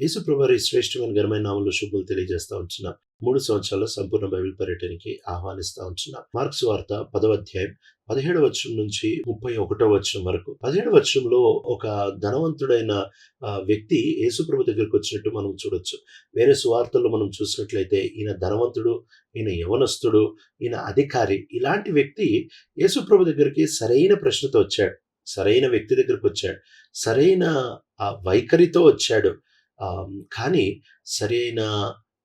యేసుప్రభారి శ్రేష్టమైన ఘనమైన నామంలో శుభులు తెలియజేస్తా ఉంటున్నాం. మూడు సంవత్సరాల సంపూర్ణ బైబిల్ పర్యటనకి ఆహ్వానిస్తా ఉంటున్నాం. మార్క్స్ వార్త పదవ అధ్యాయం పదిహేడు వర్షం నుంచి ముప్పై ఒకటో వర్షం వరకు. పదిహేడు వర్షంలో ఒక ధనవంతుడైన వ్యక్తి యేసుప్రభు దగ్గరికి వచ్చినట్టు మనం చూడొచ్చు. వేరే సువార్తల్లో మనం చూసినట్లయితే ఈయన ధనవంతుడు ఈయన యవనస్తుడు ఈయన అధికారి. ఇలాంటి వ్యక్తి యేసుప్రభు దగ్గరికి సరైన ప్రశ్నతో వచ్చాడు. సరైన వ్యక్తి దగ్గరకు వచ్చాడు. సరైన ఆ వైఖరితో వచ్చాడు. కానీ సరైన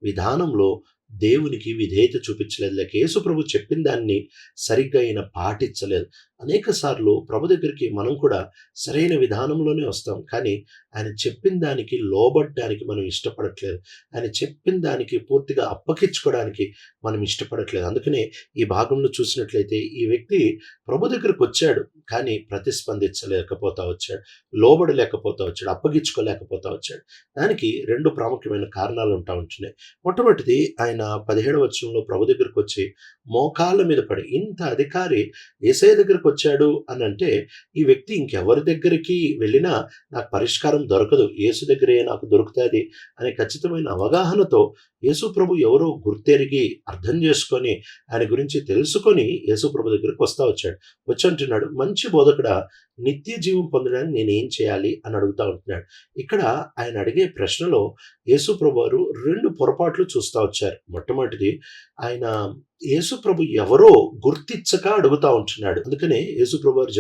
విధానంలో దేవునికి విధేయత చూపించలేదు లేక యేసు ప్రభు చెప్పిన దాన్ని సరిగ్గా ఆయన పాటించలేదు. అనేక సార్లు ప్రభు దగ్గరికి మనం కూడా సరైన విధానంలోనే వస్తాం. కానీ ఆయన చెప్పిన దానికి లోబడ్డానికి మనం ఇష్టపడట్లేదు. ఆయన చెప్పిన దానికి పూర్తిగా అప్పగించుకోవడానికి మనం ఇష్టపడట్లేదు. అందుకనే ఈ భాగంలో చూసినట్లయితే ఈ వ్యక్తి ప్రభు దగ్గరికి వచ్చాడు. కానీ ప్రతిస్పందించలేకపోతా వచ్చాడు. లోబడలేకపోతా వచ్చాడు. అప్పగించుకోలేకపోతా వచ్చాడు. దానికి రెండు ప్రాముఖ్యమైన కారణాలు ఉంటా ఉంటున్నాయి. మొట్టమొదటిది ఆయన పదిహేడు వచ్చంలో ప్రభు దగ్గరికి వచ్చి మోకాళ్ళ మీద పడి ఇంత అధికారి ఏసఐ దగ్గరకు వచ్చాడు అని అంటే ఈ వ్యక్తి ఇంకెవరి దగ్గరికి వెళ్ళినా నాకు పరిష్కారం దొరకదు యేసు దగ్గరే నాకు దొరుకుతుంది అనే ఖచ్చితమైన అవగాహనతో యేసు ప్రభు ఎవరో గుర్తెరిగి అర్థం చేసుకొని ఆయన గురించి తెలుసుకొని యేసు ప్రభు దగ్గరికి వస్తా వచ్చాడు. వచ్చి అంటున్నాడు మంచి బోధకుడా నిత్య జీవం పొందడానికి నేను ఏం చేయాలి అని అడుగుతా ఉంటున్నాడు. ఇక్కడ ఆయన అడిగే ప్రశ్నలో యేసు ప్రభు వారు రెండు పొరపాట్లు చూస్తా వచ్చారు. మొట్టమొదటిది ఆయన యేసుప్రభు ఎవరో గుర్తించక అడుగుతా ఉంటున్నాడు. అందుకనే యేసుప్రభు వారు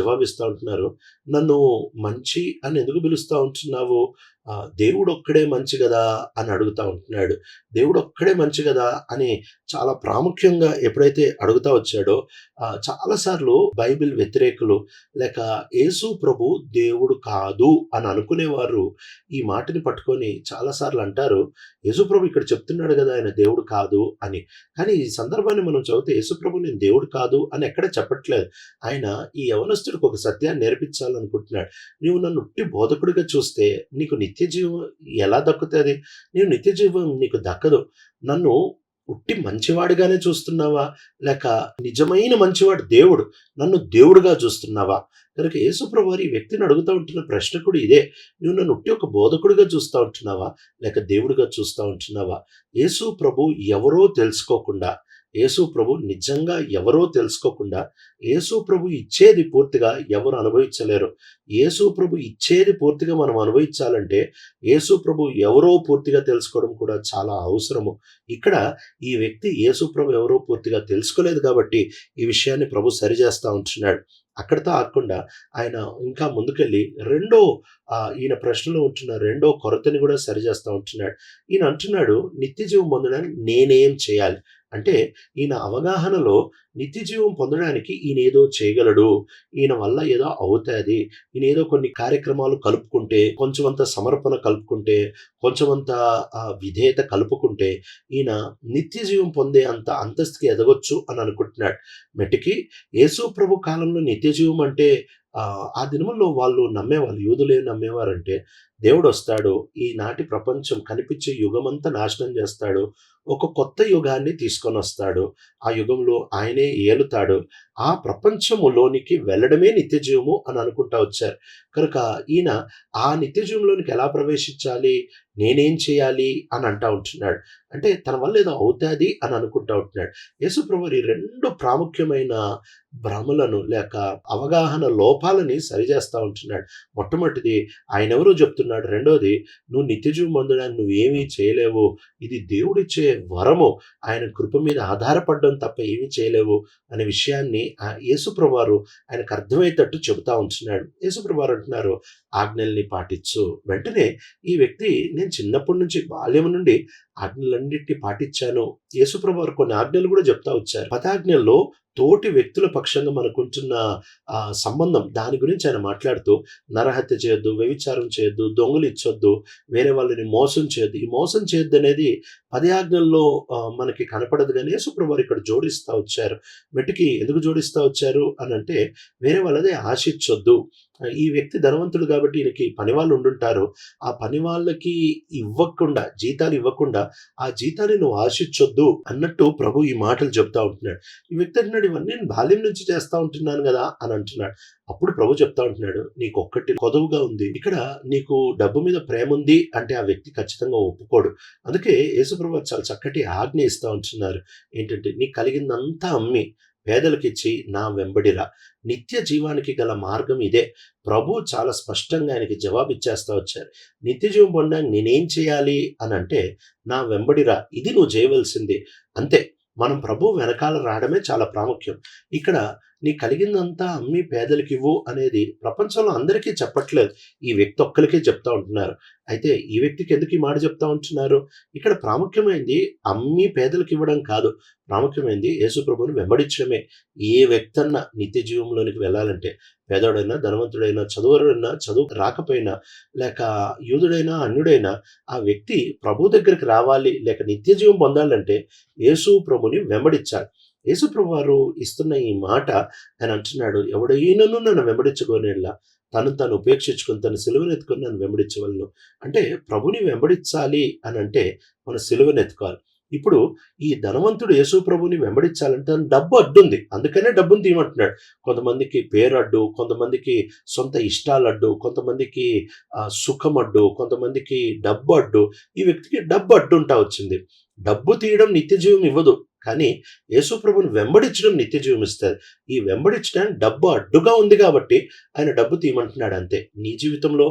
ఉంటున్నారు. నన్ను మంచి అని ఎందుకు పిలుస్తూ ఉంటున్నావు? దేవుడు ఒక్కడే మంచి కదా అని అడుగుతా ఉంటున్నాడు. దేవుడు ఒక్కడే మంచి కదా అని చాలా ప్రాముఖ్యంగా ఎప్పుడైతే అడుగుతా వచ్చాడో చాలాసార్లు బైబిల్ వ్యతిరేకులు లేక యేసు ప్రభు దేవుడు కాదు అని అనుకునేవారు ఈ మాటని పట్టుకొని చాలాసార్లు అంటారు. యేసు ప్రభు ఇక్కడ చెప్తున్నాడు కదా ఆయన దేవుడు కాదు అని. కానీ ఈ సందర్భాన్ని మనం చదివితే యేసుప్రభు నేను దేవుడు కాదు అని ఎక్కడ చెప్పట్లేదు. ఆయన ఈ యవనస్తుడికి ఒక సత్యాన్ని నేర్పించాలనుకుంటున్నాడు. నువ్వు నన్ను ఉట్టి బోధకుడిగా చూస్తే నీకు నిత్య జీవం ఎలా దక్కుతుంది? నీవు నిత్య జీవం నీకు దక్కదు. నన్ను ఉట్టి మంచివాడిగానే చూస్తున్నావా? లేక నిజమైన మంచివాడు దేవుడు నన్ను దేవుడుగా చూస్తున్నావా? కనుక యేసుప్రభు ఈ వ్యక్తిని అడుగుతూ ఉంటున్న ప్రశ్న కూడా ఇదే. నువ్వు నన్ను ఉట్టి ఒక బోధకుడిగా చూస్తూ ఉంటున్నావా? లేక దేవుడిగా చూస్తూ ఉంటున్నావా? యేసు ప్రభు ఎవరో తెలుసుకోకుండా యేసు ప్రభు నిజంగా ఎవరో తెలుసుకోకుండా యేసు ప్రభు ఇచ్చేది పూర్తిగా ఎవరు అనుభవించలేరు. యేసు ప్రభు ఇచ్చేది పూర్తిగా మనం అనుభవించాలంటే యేసు ప్రభు ఎవరో పూర్తిగా తెలుసుకోవడం కూడా చాలా అవసరము. ఇక్కడ ఈ వ్యక్తి యేసు ప్రభు ఎవరో పూర్తిగా తెలుసుకోలేదు కాబట్టి ఈ విషయాన్ని ప్రభు సరిచేస్తూ ఉంటున్నాడు. అక్కడితో ఆగకుండా ఆయన ఇంకా ముందుకెళ్ళి రెండో ఈయన ప్రశ్నలో ఉంటున్న రెండో కొరతని కూడా సరిచేస్తూ ఉంటున్నాడు. ఈయన అంటున్నాడు నిత్య జీవం పొందడానికి నేనేం చేయాలి? అంటే ఈయన అవగాహనలో నిత్య జీవం పొందడానికి ఈయన ఏదో చేయగలడు. ఈయన వల్ల ఏదో అవుతుంది. ఈయన ఏదో కొన్ని కార్యక్రమాలు కలుపుకుంటే కొంచెమంత సమర్పణ కలుపుకుంటే కొంచెమంత విధేయత కలుపుకుంటే ఈయన నిత్య జీవం పొందే అంత అంతస్తుకి ఎదగొచ్చు అని అనుకుంటున్నాడు. మెటికి యేసు ప్రభు కాలంలో నిత్య జీవం అంటే ఆ, దినముల్లో వాళ్ళు నమ్మేవాళ్ళు యూదులే నమ్మేవారంటే దేవుడు వస్తాడు ఈనాటి ప్రపంచం కనిపించే యుగమంతా నాశనం చేస్తాడు ఒక కొత్త యుగాన్ని తీసుకొని వస్తాడు ఆ యుగంలో ఆయనే ఏలుతాడు ఆ ప్రపంచములోనికి వెళ్ళడమే నిత్యజీవము అని అనుకుంటా వచ్చారు. కనుక ఈయన ఆ నిత్యజీవంలోనికి ఎలా ప్రవేశించాలి నేనేం చేయాలి అని అంటా ఉంటున్నాడు. అంటే తన వల్ల ఏదో అవుతుంది అని అనుకుంటా ఉంటున్నాడు. యేసుప్రభు ఈ రెండు ప్రాముఖ్యమైన భ్రమలను లేక అవగాహన లోపాలని సరిచేస్తూ ఉంటున్నాడు. మొట్టమొదటిది ఆయన ఎవరో చెప్తున్నాడు. రెండోది నువ్వు నిత్యజీవం పొందడానికి నువ్వేమీ చేయలేవు. ఇది దేవుడిచ్చే వరము. ఆయన కృప మీద ఆధారపడడం తప్ప ఏమీ చేయలేవు అనే విషయాన్ని ఆ యేసుప్రభువారు ఆయనకు అర్థమయ్యేటట్టు చెబుతా ఉంటున్నాడు. యేసుప్రభువారు అంటున్నారు ఆజ్ఞల్ని పాటించు. వెంటనే ఈ వ్యక్తి నేను చిన్నప్పటి నుంచి బాల్యం నుండి ఆజ్ఞలన్నింటినీ పాటించాను. యేసుప్రభు వారు కొన్ని ఆజ్ఞలు కూడా చెప్తా వచ్చారు. పదాజ్ఞల్లో తోటి వ్యక్తుల పక్షంగా మనకుంటున్న ఆ, సంబంధం దాని గురించి ఆయన మాట్లాడుతూ నరహత్య చేయొద్దు వ్యభిచారం చేయొద్దు దొంగలు ఇచ్చొద్దు వేరే వాళ్ళని మోసం చేయొద్దు. ఈ మోసం చేయొద్దు అనేది పది ఆజ్ఞల్లో మనకి కనపడదు కానీ యేసుప్రభువారు ఇక్కడ జోడిస్తూ వచ్చారు. మెట్టుకి ఎందుకు జోడిస్తూ వచ్చారు అని అంటే వేరే వాళ్ళదే ఆశించొద్దు. ఈ వ్యక్తి ధనవంతుడు కాబట్టి ఈయనకి పని వాళ్ళు ఉండుంటారు. ఆ పని వాళ్ళకి ఇవ్వకుండా జీతాలు ఇవ్వకుండా ఆ జీతాన్ని నువ్వు ఆశించొద్దు అన్నట్టు ప్రభు ఈ మాటలు చెప్తా ఉంటున్నాడు. ఈ వ్యక్తి అంటున్నాడు ఇవన్నీ నేను బాల్యం నుంచి చేస్తా ఉంటున్నాను కదా అని అంటున్నాడు. అప్పుడు ప్రభు చెప్తా ఉంటున్నాడు నీకు ఒక్కటి కొదవుగా ఉంది. ఇక్కడ నీకు డబ్బు మీద ప్రేమ ఉంది అంటే ఆ వ్యక్తి ఖచ్చితంగా ఒప్పుకోడు. అందుకే యేసుప్రభు చాలా చక్కటి ఆజ్ఞ ఇస్తూ ఉంటున్నారు. ఏంటంటే నీకు కలిగిందంతా అమ్మి పేదలకిచ్చి నా వెంబడిరా. నిత్య జీవానికి గల మార్గం ఇదే. ప్రభు చాలా స్పష్టంగా ఆయనకి జవాబు ఇచ్చేస్తా వచ్చారు. నిత్య జీవం పొందడానికి నేనేం చేయాలి? అని అంటే నా వెంబడిరా. ఇది నువ్వు చేయవలసింది. అంతే. మనం ప్రభు వెనకాల రావడమే చాలా ప్రాముఖ్యం. ఇక్కడ నీ కలిగిందంతా అమ్మి పేదలకి ఇవ్వు అనేది ప్రపంచంలో అందరికీ చెప్పట్లేదు. ఈ వ్యక్తి ఒక్కరికే చెప్తా ఉంటున్నారు. అయితే ఈ వ్యక్తికి ఎందుకు ఈ మాట చెప్తా ఉంటున్నారు? ఇక్కడ ప్రాముఖ్యమైంది అమ్మి పేదలకు ఇవ్వడం కాదు. ప్రాముఖ్యమైంది యేసుప్రభుని వెంబడించడమే. ఏ వ్యక్తి అన్న నిత్య జీవంలోనికి వెళ్ళాలంటే పేదోడైనా ధనవంతుడైనా చదువుడైనా చదువు రాకపోయినా లేక యూదుడైనా అన్యుడైనా ఆ వ్యక్తి ప్రభు దగ్గరికి రావాలి లేక నిత్య జీవం పొందాలంటే యేసు ప్రభుని వెంబడించాలి. యేసు వారు ఇస్తున్న ఈ మాట ఆయన అంటున్నాడు ఎవడైనను నన్ను వెంబడించుకోనేలా తను తను ఉపేక్షించుకుని తను సిలువనెత్తుకొని నన్ను వెంబడించవలను. అంటే ప్రభుని వెంబడించాలి అని అంటే మన సిలువనెత్తుకోవాలి ఇప్పుడు ఈ ధనవంతుడు యేసు ప్రభుని వెంబడించాలంటే తన డబ్బు అడ్డుంది అందుకనే డబ్బును తీయమంటున్నాడు. కొంతమందికి పేరు అడ్డు కొంతమందికి సొంత ఇష్టాలు అడ్డు కొంతమందికి సుఖం అడ్డు కొంతమందికి డబ్బు అడ్డు ఈ వ్యక్తికి డబ్బు అడ్డుంటా వచ్చింది. డబ్బు తీయడం నిత్య జీవం ఇవ్వదు. కానీ యేసుప్రభుని వెంబడించడం నిత్య జీవం ఇస్తుంది ఈ వెంబడించడానికి డబ్బు అడ్డుగా ఉంది కాబట్టి ఆయన డబ్బు తీయమంటున్నాడు అంతే. నీ జీవితంలో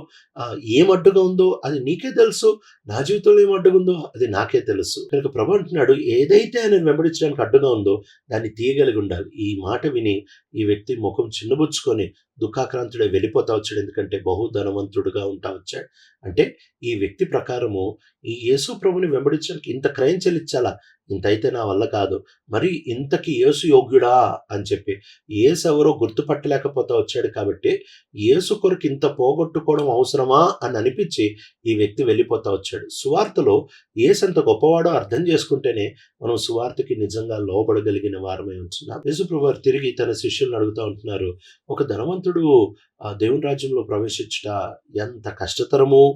ఏం అడ్డుగా ఉందో అది నీకే తెలుసు. నా జీవితంలో ఏం అడ్డుగా ఉందో అది నాకే తెలుసు. కనుక ప్రభు అంటున్నాడు ఏదైతే ఆయన వెంబడించడానికి అడ్డుగా ఉందో దాన్ని తీయగలిగి ఉండాలి. ఈ మాట విని ఈ వ్యక్తి ముఖం చిన్నబుచ్చుకొని దుఃఖాక్రాంతుడే వెళ్ళిపోతా వచ్చాడు. ఎందుకంటే బహు ధనవంతుడుగా ఉంటా వచ్చాడు. అంటే ఈ వ్యక్తి ప్రకారము ఈ యేసు ప్రభుని వెంబడించడానికి ఇంత క్రయం చెల్లించాలా? ఇంత అయితే నా వల్ల కాదు. మరి ఇంతకి యేసు యోగ్యుడా? అని చెప్పి యేసు ఎవరో గుర్తుపట్టలేకపోతా వచ్చాడు కాబట్టి యేసు కొరకు ఇంత పోగొట్టుకోవడం అవసరమా? అని అనిపించి ఈ వ్యక్తి వెళ్ళిపోతా వచ్చాడు. సువార్తలో యేసు ఎంత గొప్పవాడో అర్థం చేసుకుంటేనే మనం సువార్తకి నిజంగా లోబడగలిగిన వారమై ఉంటున్నాం. యేసుప్రభు వారు తిరిగి తన శిష్యులను అడుగుతూ ఉంటున్నారు ఒక ధనవంతుడు ఆ దేవుని రాజ్యంలో ప్రవేశించుట ఎంత కష్టతరము?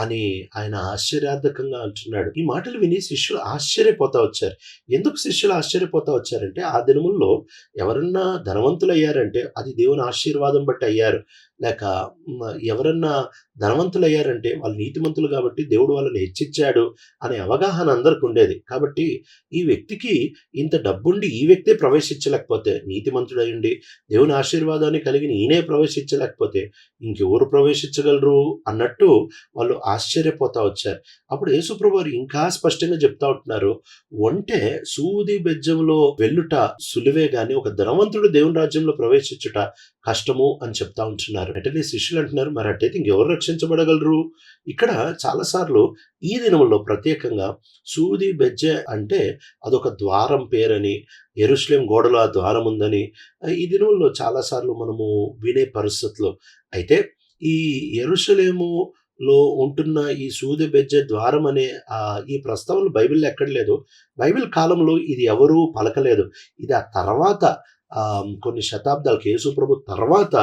అని ఆయన ఆశ్చర్యార్థకంగా అంటున్నాడు. ఈ మాటలు విని శిష్యులు ఆశ్చర్యపోతా వచ్చారు. ఎందుకు శిష్యులు ఆశ్చర్యపోతా వచ్చారంటే ఆ దినముల్లో ఎవరన్నా ధనవంతులు అయ్యారంటే అది దేవుని ఆశీర్వాదం బట్టి అయ్యారు. లేక ఎవరన్నా ధనవంతులు అయ్యారంటే వాళ్ళు నీతిమంతులు కాబట్టి దేవుడు వాళ్ళని హెచ్చించాడు అనే అవగాహన అందరికి ఉండేది. కాబట్టి ఈ వ్యక్తికి ఇంత డబ్బుండి ఈ వ్యక్తే ప్రవేశించలేకపోతే నీతిమంతుడై ఉండి దేవుని ఆశీర్వాదాన్ని కలిగిన ఈయనే ప్రవేశించలేకపోతే ఇంకెవరు ప్రవేశించగలరు అన్నట్టు వాళ్ళు ఆశ్చర్యపోతా వచ్చారు. అప్పుడు యేసుప్రభువారు ఇంకా స్పష్టంగా చెప్తా ఉంటున్నారు. ఒంటే సూది బెజ్జంలో వెళ్ళుట సులువే గాని ఒక ధనవంతుడు దేవుని రాజ్యంలో ప్రవేశించుట కష్టము అని చెప్తా ఉంటున్నారు. వెంటనే శిష్యులు అంటున్నారు మరి అట్టయితే ఇంకెవరు రక్షించబడగలరు? ఇక్కడ చాలాసార్లు ఈ దినంలో ప్రత్యేకంగా సూది బెజ్జ అంటే అదొక ద్వారం పేరని ఎరుస్లేం గోడలో ఆ ద్వారం ఉందని ఈ దినంలో చాలాసార్లు మనము వినే పరిస్థితులు. అయితే ఈ ఎరుసలేములో ఉంటున్న ఈ సూది బెజ్జ ద్వారం అనే ఈ ప్రస్తావన బైబిల్ ఎక్కడ లేదు. బైబిల్ కాలంలో ఇది ఎవరూ పలకలేదు. ఇది ఆ తర్వాత కొన్ని శతాబ్దాలకు యేసు ప్రభు తర్వాత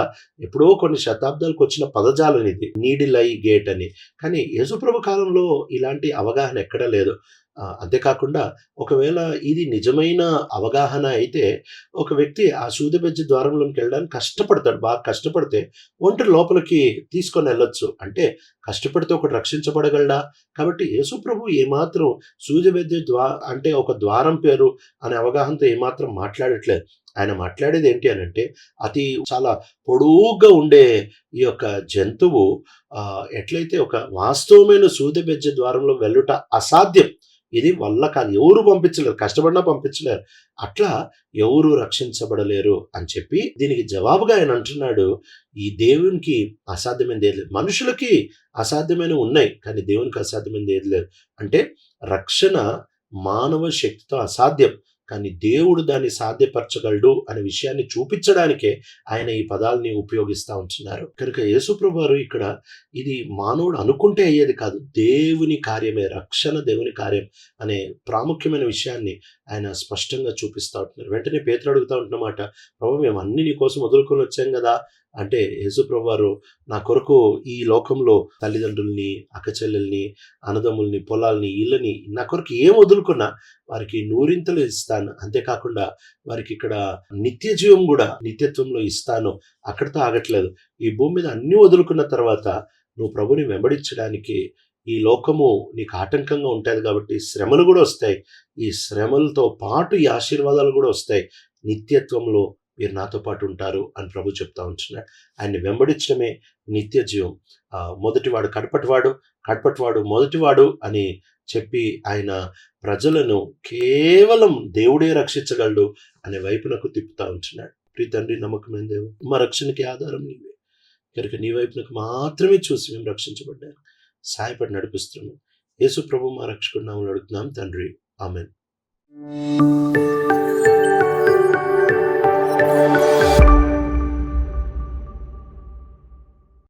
ఎప్పుడో కొన్ని శతాబ్దాలకు వచ్చిన పదజాలం ఇది. నీడిలై గేట్ అని. కానీ యేసుప్రభు కాలంలో ఇలాంటి అవగాహన ఎక్కడ లేదు. అంతేకాకుండా ఒకవేళ ఇది నిజమైన అవగాహన అయితే ఒక వ్యక్తి ఆ సూదిబెజ్జ ద్వారంలోకి వెళ్ళడానికి కష్టపడతాడు బాగా కష్టపడితే ఒంటరి లోపలికి తీసుకొని వెళ్ళొచ్చు. అంటే కష్టపడితే ఒకటి రక్షించబడగలడా? కాబట్టి యేసుప్రభు ఏమాత్రం సూదిబెజ్జ ద్వా అంటే ఒక ద్వారం పేరు అనే అవగాహనతో ఏమాత్రం మాట్లాడట్లేదు. ఆయన మాట్లాడేది ఏంటి అని అంటే అతి చాలా పొడవుగా ఉండే ఈ యొక్క జంతువు ఎట్లయితే ఒక వాస్తవమైన సూదిబెజ్జ ద్వారంలో వెళ్ళుట అసాధ్యం. ఇది వల్ల కాదు. ఎవరు పంపించలేరు. కష్టపడినా పంపించలేరు. అట్లా ఎవరు రక్షించబడలేరు అని చెప్పి దీనికి జవాబుగా ఆయన అంటున్నాడు. ఈ దేవునికి అసాధ్యమైనది ఏది లేదు. మనుషులకి అసాధ్యమైన ఉన్నాయి కానీ దేవునికి అసాధ్యమైనది ఏది లేదు. అంటే రక్షణ మానవ శక్తితో అసాధ్యం. కానీ దేవుడు దాన్ని సాధ్యపరచగలడు అనే విషయాన్ని చూపించడానికే ఆయన ఈ పదాలని ఉపయోగిస్తూ ఉంటున్నారు. కనుక యేసుప్రభు వారు ఇక్కడ ఇది మానవుడు అనుకుంటే అయ్యేది కాదు దేవుని కార్యమే రక్షణ దేవుని కార్యం అనే ప్రాముఖ్యమైన విషయాన్ని ఆయన స్పష్టంగా చూపిస్తూ ఉంటున్నారు. వెంటనే పేతులు అడుగుతూ ఉంటున్నమాట ప్రభు మేము అన్ని నీ కోసం వదులుకొని వచ్చాం కదా అంటే యేసుప్రభు వారు నా కొరకు ఈ లోకంలో తల్లిదండ్రుల్ని అక్కచెల్లెల్ని అన్నదమ్ముల్ని పొలాల్ని ఇళ్ళని నా కొరకు ఏం వదులుకున్నా వారికి నూరింతలు ఇస్తాను. అంతేకాకుండా వారికి ఇక్కడ నిత్య జీవం కూడా నిత్యత్వంలో ఇస్తాను. అక్కడితో ఆగట్లేదు. ఈ భూమి మీద అన్ని వదులుకున్న తర్వాత నువ్వు ప్రభుని వెంబడించడానికి ఈ లోకము నీకు ఆటంకంగా ఉంటుంది కాబట్టి శ్రమలు కూడా వస్తాయి. ఈ శ్రమలతో పాటు ఈ ఆశీర్వాదాలు కూడా వస్తాయి. నిత్యత్వంలో మీరు నాతో పాటు ఉంటారు అని ప్రభు చెప్తా ఉంటున్నాడు. ఆయన్ని వెంబడించడమే నిత్య జీవం. మొదటివాడు కడపటివాడు కడపటివాడు మొదటివాడు అని చెప్పి ఆయన ప్రజలను కేవలం దేవుడే రక్షించగలడు అనే వైపునకు తిప్పుతా ఉంటున్నాడు. ప్రీ తండ్రి నమ్మకమైన దేవుడు మా రక్షణకి ఆధారం నీవే. కనుక నీ వైపునకు మాత్రమే చూసి మేము రక్షించబడ్డాను సాయపడి నడిపిస్తున్నాం. యేసు ప్రభు మా రక్షకుడు నామములో అడుగుతున్నాం. తండ్రి ఆమెన్.